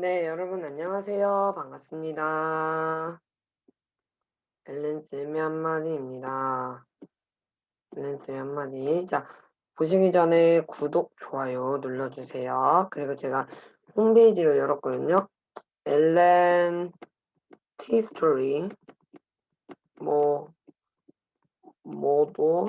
네, 여러분 안녕하세요. 반갑습니다. 앨런쌤의 한마디입니다. 앨런쌤의 한마디. 자, 보시기 전에 구독, 좋아요 눌러주세요. 그리고 제가 홈페이지를 열었거든요. 앨런 티스토리 뭐 뭐도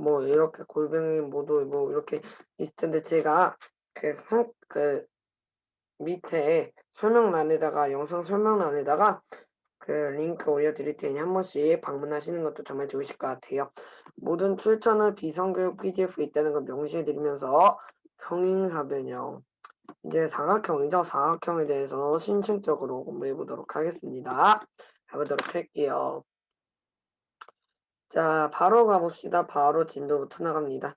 뭐 이렇게 골뱅이 뭐도 뭐 이렇게 있을 텐데 제가 그, 상, 그 밑에 설명란에다가 영상 설명란에다가 그 링크 올려드릴 테니 한 번씩 방문하시는 것도 정말 좋으실 것 같아요. 모든 출처는 비성교육 PDF 있다는 걸 명시해드리면서 평행사변형 이제 사각형이죠. 사각형에 대해서 신층적으로 공부해 보도록 하겠습니다. 가보도록 할게요. 자, 바로 가봅시다. 바로 진도부터 나갑니다.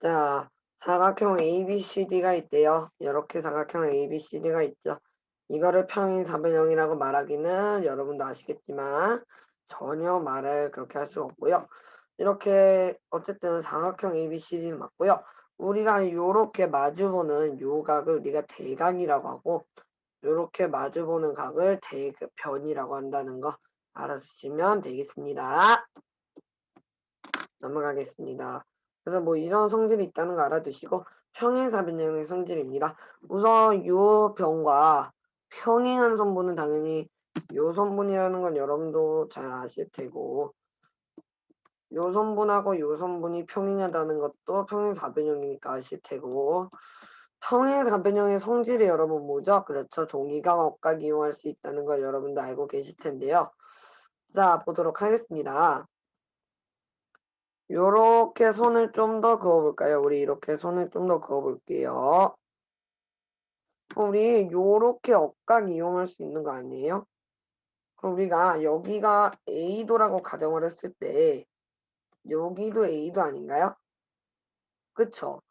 자, 사각형 ABCD가 있대요. 이렇게 사각형 ABCD가 있죠. 이거를 평행사변형이라고 말하기는 여러분도 아시겠지만 전혀 말을 그렇게 할수 없고요. 이렇게 어쨌든 사각형 ABCD는 맞고요. 우리가 요렇게 마주보는 요 각을 우리가 대각이라고 하고 요렇게 마주보는 각을 대변이라고 한다는 거 알아주시면 되겠습니다. 넘어가겠습니다. 그래서 뭐 이런 성질이 있다는 거 알아두시고 평행사 변형의 성질입니다. 우선 요 병과 평행한 성분은 당연히 요 성분이라는 건 여러분도 잘 아실 테고 요 성분하고 요 성분이 평행하다는 것도 평행사 변형이니까 아실 테고 평행사 변형의 성질이 여러분 뭐죠? 그렇죠. 동의각, 억각 이용할 수 있다는 걸 여러분도 알고 계실 텐데요. 자 보도록 하겠습니다. 요렇게 손을 좀 더 그어볼까요? 우리 이렇게 손을 좀 더 그어볼게요. 우리 요렇게 억각 이용할 수 있는 거 아니에요? 그럼 우리가 여기가 A도라고 가정을 했을 때 여기도 A도 아닌가요? 그쵸?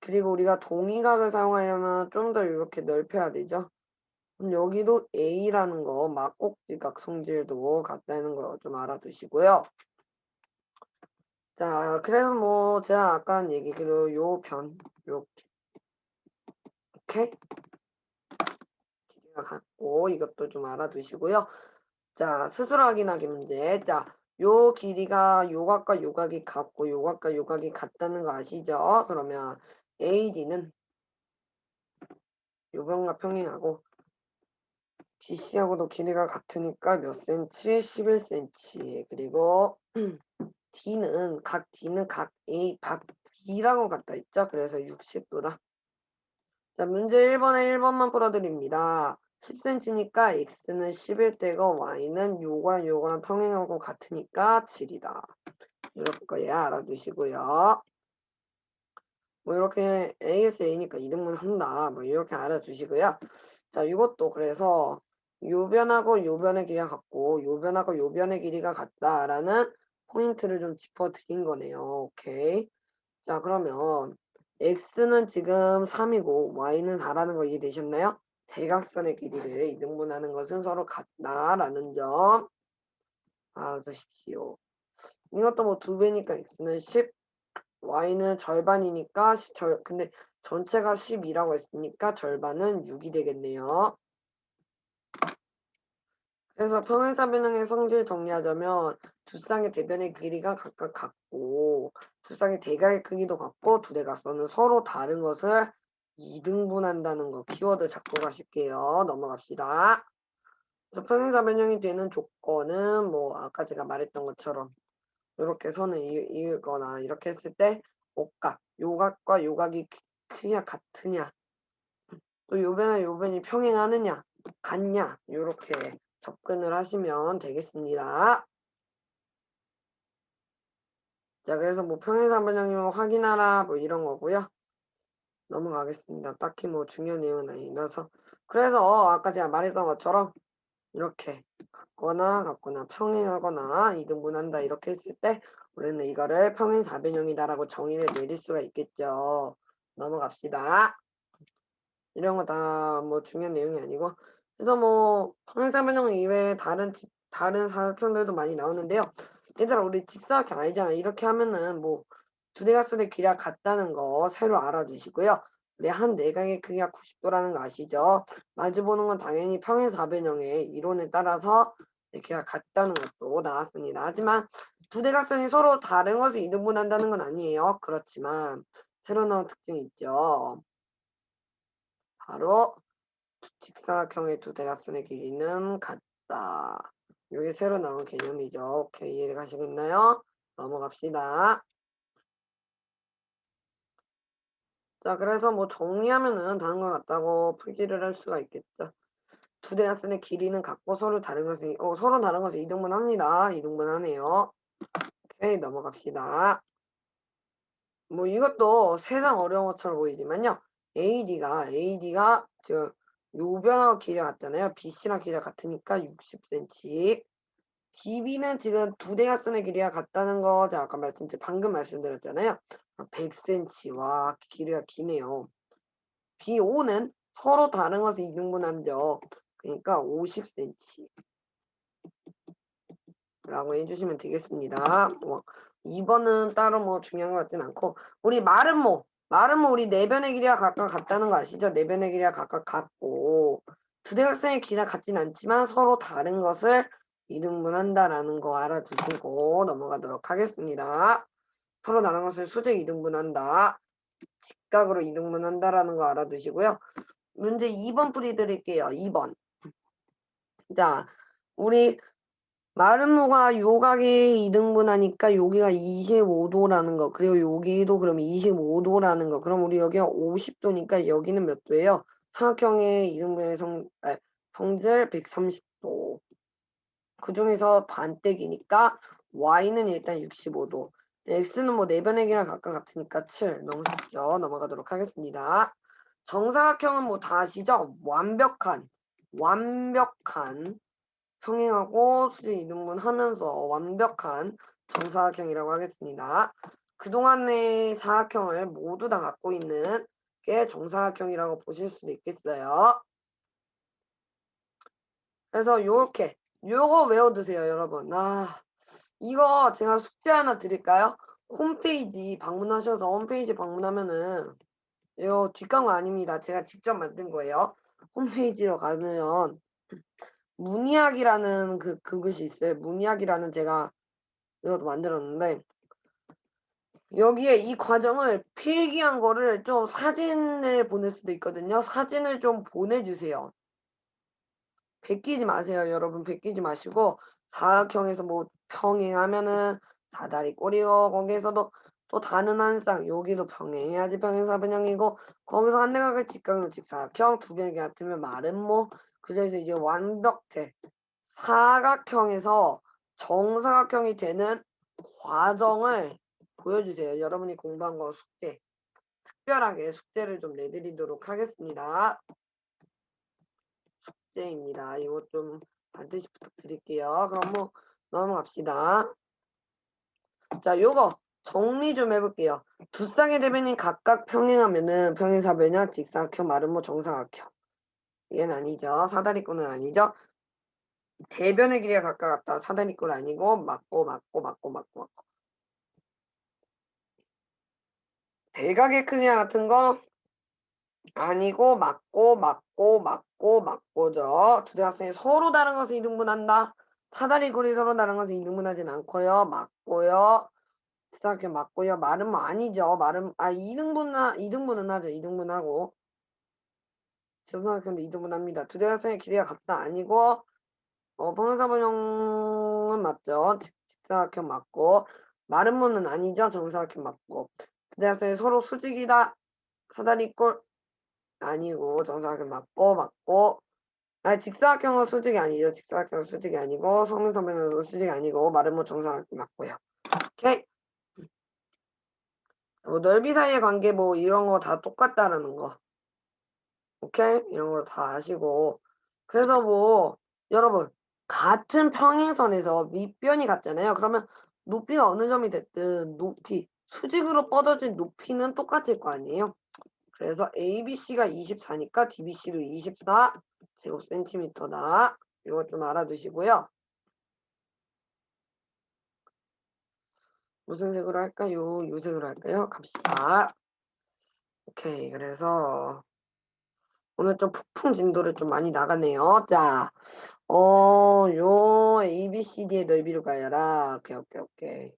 그리고 우리가 동의각을 사용하려면 좀 더 이렇게 넓혀야 되죠? 그럼 여기도 A라는 거 막꼭지각 성질도 같다는 거 좀 알아두시고요. 자, 그래서 뭐 제가 아까 얘기기로 요 변, 요렇게 이렇게 길이가 같고 이것도 좀 알아두시고요. 자, 스스로 확인하기 문제. 자, 요 길이가 요각과 요각이 같고 요각과 요각이 같다는 거 아시죠? 그러면 AD는 요변과 평행하고 BC하고도 길이가 같으니까 몇 센치? 11cm. 그리고 D는 각 D는 각 A, 각 B라고 갖다 있죠. 그래서 60도다. 자, 문제 1번에 1번만 풀어드립니다. 10cm니까 x는 11대고 y는 요거랑 요거랑 평행하고 같으니까 7이다. 이럴 거야 알아두시고요. 뭐 이렇게 ASA니까 2등분 한다. 뭐 이렇게 알아두시고요. 자, 이것도 그래서 요 변하고 요 변의 길이가 같고 요 변하고 요 변의 길이가 같다라는 포인트를 좀 짚어드린 거네요. 오케이. 자, 그러면 x는 지금 3이고 y는 4라는 거 이해되셨나요? 대각선의 길이를 이등분하는 것은 서로 같다라는 점 알아두십시오. 이것도 뭐 두 배니까 x는 10, y는 절반이니까 절 근데 전체가 12라고 했으니까 절반은 6이 되겠네요. 그래서 평행사변형의 성질 정리하자면 두 쌍의 대변의 길이가 각각 같고 두 쌍의 대각의 크기도 같고 두 대각선은 서로 다른 것을 2등분한다는 거 키워드 잡고 가실게요. 넘어갑시다. 그래서 평행사변형이 되는 조건은 뭐 아까 제가 말했던 것처럼 이렇게 선을 이으거나 이렇게 했을 때 옷각, 요각과 요각이 크냐 같으냐 또 요변과 요변이 평행하느냐 같냐 이렇게 접근을 하시면 되겠습니다. 자, 그래서 뭐 평행사 변형이면 확인하라 뭐 이런 거고요. 넘어가겠습니다. 딱히 뭐 중요한 내용은 아니라서. 그래서 아까 제가 말했던 것처럼 이렇게 같거나 같거나 평행하거나 이등분한다 이렇게 했을 때 우리는 이거를 평행 사변형이다라고 정의를 내릴 수가 있겠죠. 넘어갑시다. 이런 거 다 뭐 중요한 내용이 아니고 그래서 뭐 평행사변형 이외에 다른 다른 사각형들도 많이 나오는데요. 얘들아 우리 직사각형 아니잖아. 이렇게 하면은 뭐 두 대각선의 길이가 같다는 거 새로 알아두시고요. 우리 한 내각의 크기가 90도라는 거 아시죠? 마주보는 건 당연히 평행사변형의 이론에 따라서 이렇게 같다는 것도 나왔습니다. 하지만 두 대각선이 서로 다른 것을 이등분한다는 건 아니에요. 그렇지만 새로 나온 특징이 있죠. 바로 직사각형의 두 대각선의 길이는 같다. 이게 새로 나온 개념이죠. 오케이 이해가시겠나요? 넘어갑시다. 자, 그래서 뭐 정리하면은 것 같다고 풀기를 할 수가 있겠죠. 두 대각선의 길이는 같고 서로 다른 것을 어, 서로 다른 것을 이등분합니다. 이등분하네요. 오케이 넘어갑시다. 뭐 이것도 세상 어려운 것처럼 보이지만요. AD가 AD가 저 요변하고 길이가 같잖아요. BC랑 길이가 같으니까 60cm. DB는 지금 두 대각선의 길이가 같다는 거 제가 아까 말씀드린 방금 말씀드렸잖아요. 100cm와 길이가 기네요. B5는 서로 다른 것을 이등분한죠. 그러니까 50cm. 라고 해주시면 되겠습니다. 뭐 2번은 따로 뭐 중요한 것 같진 않고 우리 마름모 마름모 우리 내변의 길이가 각각 같다는 거 아시죠? 내변의 길이가 각각 같고 두 대각선의 길이가 같진 않지만 서로 다른 것을 이등분한다라는 거 알아두시고 넘어가도록 하겠습니다. 서로 다른 것을 수직 이등분한다. 직각으로 이등분한다라는 거 알아두시고요. 문제 2번 풀이 드릴게요. 2번. 자, 우리 마름모가 요각이 2등분 하니까 여기가 25도라는 거. 그리고 여기도 그럼 25도라는 거. 그럼 우리 여기가 50도니까 여기는 몇 도예요? 삼각형의 2등분의 성, 아, 성질 130도. 그 중에서 반대기니까 y는 일단 65도. x는 뭐 내변의 기랑 각각 같으니까 7 너무 쉽죠? 넘어가도록 하겠습니다. 정사각형은 뭐 다 아시죠? 완벽한 완벽한 평행하고 수직 이등분 하면서 완벽한 정사각형이라고 하겠습니다. 그동안의 사각형을 모두 다 갖고 있는 게 정사각형이라고 보실 수도 있겠어요. 그래서 요렇게 요거 외워두세요 여러분. 아 이거 제가 숙제 하나 드릴까요? 홈페이지 방문하셔서 홈페이지 방문하면은 이거 뒷광고 아닙니다. 제가 직접 만든 거예요. 홈페이지로 가면 문이학이라는 그 그것이 있어요. 문이학이라는 제가 이것도 만들었는데 여기에 이 과정을 필기한 거를 좀 사진을 보낼 수도 있거든요. 사진을 좀 보내주세요. 베끼지 마세요, 여러분. 베끼지 마시고 사각형에서 뭐 평행하면은 사다리 꼬리고 거기에서도 또 다른 한 쌍 여기도 평행해야지 평행사변형이고 거기서 한 내각의 직각은 직사각형 두 개가 같으면 말은 뭐 그래서 이제 완벽체 사각형에서 정사각형이 되는 과정을 보여주세요. 여러분이 공부한 거 숙제. 특별하게 숙제를 좀 내드리도록 하겠습니다. 숙제입니다. 이거 좀 반드시 부탁드릴게요. 그럼 뭐 넘어갑시다. 자, 요거 정리 좀 해볼게요. 두 쌍의 대변인 각각 평행하면은 평행사변형, 직사각형, 마름모, 정사각형. 얘는 아니죠. 사다리꼴은 아니죠. 대변의 길이가 각각 같다. 사다리꼴 아니고 맞고 맞고 맞고 맞고 맞고. 대각의 크기와 같은 거 아니고 맞고 맞고 맞고 맞고죠. 두 대각선이 서로 다른 것을 이등분한다. 사다리꼴이 서로 다른 것을 이등분하진 않고요. 맞고요. 직사각형 맞고요. 말은 뭐 아니죠. 말은 아 이등분은 이등분은 하죠. 이등분하고 정사각형도 이등분합니다. 두 대각선의 길이가 같다 아니고 어, 평행사변형은 맞죠. 직사각형 맞고 마름모는 아니죠. 정사각형 맞고 두 대각선이 서로 수직이다. 사다리꼴 아니고 정사각형 맞고 맞고 아니 직사각형은 수직이 아니죠. 직사각형은 수직이 아니고 성능사변형은 수직이 아니고 마름모 정사각형 맞고요. 오케이. 뭐 넓이 사이의 관계 뭐 이런 거 다 똑같다라는 거. 오케이? 이런 거 다 아시고. 그래서 뭐, 여러분, 같은 평행선에서 밑변이 같잖아요. 그러면 높이가 어느 점이 됐든 높이, 수직으로 뻗어진 높이는 똑같을 거 아니에요. 그래서 ABC가 24니까 DBC도 24 제곱센티미터다. 이거 좀 알아두시고요. 무슨 색으로 할까요? 요 색으로 할까요? 갑시다. 오케이. 그래서 오늘 좀 폭풍 진도를 좀 많이 나가네요. 자, 어, 요 A, B, C, D의 넓이를 구하여라. 오케이, 오케이, 오케이.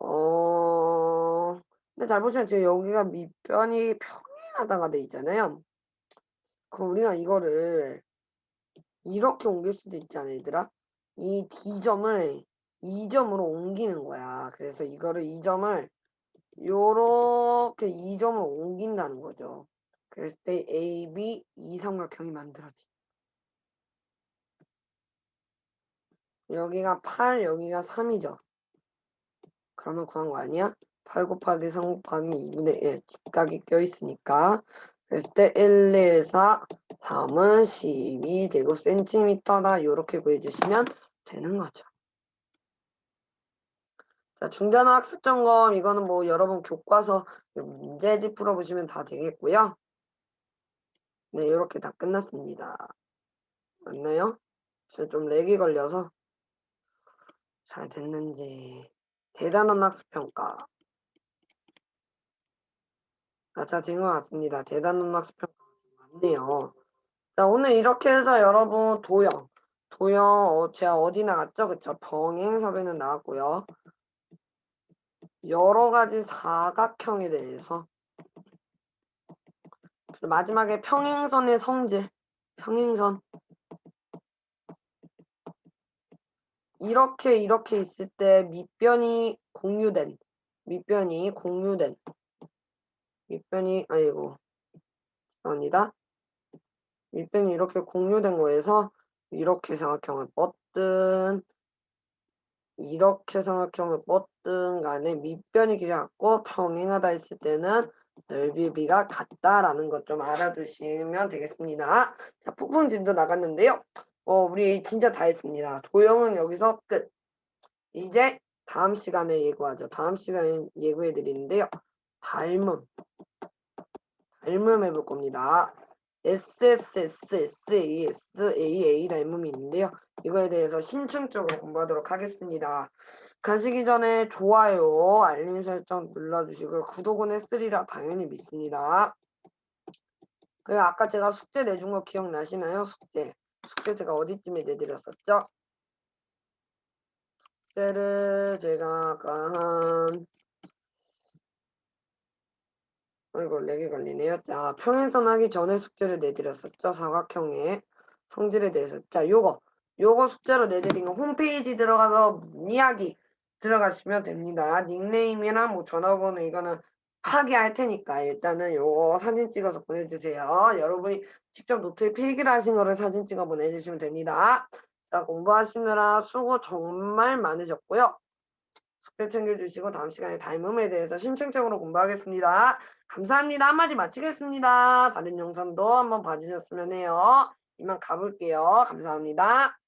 어, 근데 잘 보시면 지금 여기가 밑변이 평행하다가 돼 있잖아요. 그 우리가 이거를 이렇게 옮길 수도 있잖아, 얘들아. 이 D점을 이 점으로 옮기는 거야. 그래서 이거를 이 점을 요렇게 이 점을 옮긴다는 거죠. 그랬을 때 AB 이 삼각형이 만들어지. 여기가 8, 여기가 3이죠. 그러면 구한 거 아니야? 8 곱하기 3 곱하기 2분의 1 직각이 껴있으니까 그랬을 때 1, 2, 4, 3은 12 제곱 센티미터다. 이렇게 구해주시면 되는 거죠. 자, 중단어 학습 점검 이거는 뭐 여러분 교과서 문제집 풀어보시면 다 되겠고요. 네, 이렇게 다 끝났습니다. 맞나요? 저좀 렉이 걸려서 잘 됐는지 대단한 학습 평가 아, 자, 된 것 같습니다. 대단한 학습 평가 맞네요. 자, 오늘 이렇게 해서 여러분 도형 도형 어, 제가 어디 나갔죠? 그쵸? 병행섭에는 나왔고요. 여러 가지 사각형에 대해서 마지막에 평행선의 성질 평행선. 이렇게 이렇게 있을 때 밑변이 공유된 밑변이 공유된. 밑변이 아이고 죄송합니다. 밑변이 이렇게 공유된 거에서 이렇게 삼각형을 뻗든 이렇게 삼각형을 뻗든 간에 밑변이 길어갖고 평행하다 했을 때는 넓이비가 같다라는 것 좀 알아두시면 되겠습니다. 자, 폭풍 진도 나갔는데요. 어, 우리 진짜 다 했습니다. 도형은 여기서 끝. 이제 다음 시간에 예고하죠. 다음 시간에 예고해 드리는데요. 닮음. 닮음 해볼 겁니다. SSS, SAS, AA 닮음이 있는데요. 이거에 대해서 신층적으로 공부하도록 하겠습니다. 가시기 전에 좋아요, 알림 설정 눌러주시고 구독은 했으리라 당연히 믿습니다. 그리고 아까 제가 숙제 내준 거 기억나시나요? 숙제. 숙제 제가 어디쯤에 내드렸었죠? 숙제를 제가 아까 한 아이고 렉이 걸리네요. 자 평행선 하기 전에 숙제를 내드렸었죠. 사각형의 성질에 대해서. 자 요거 요거 숙제로 내드린 거 홈페이지 들어가서 문이야기 들어가시면 됩니다. 닉네임이랑 뭐 전화번호 이거는 파기할 테니까 일단은 요거 사진 찍어서 보내주세요. 여러분이 직접 노트에 필기를 하신 거를 사진 찍어 보내주시면 됩니다. 자 공부하시느라 수고 정말 많으셨고요. 숙제 챙겨주시고 다음 시간에 닮음에 대해서 심층적으로 공부하겠습니다. 감사합니다. 한마디 마치겠습니다. 다른 영상도 한번 봐주셨으면 해요. 이만 가볼게요. 감사합니다.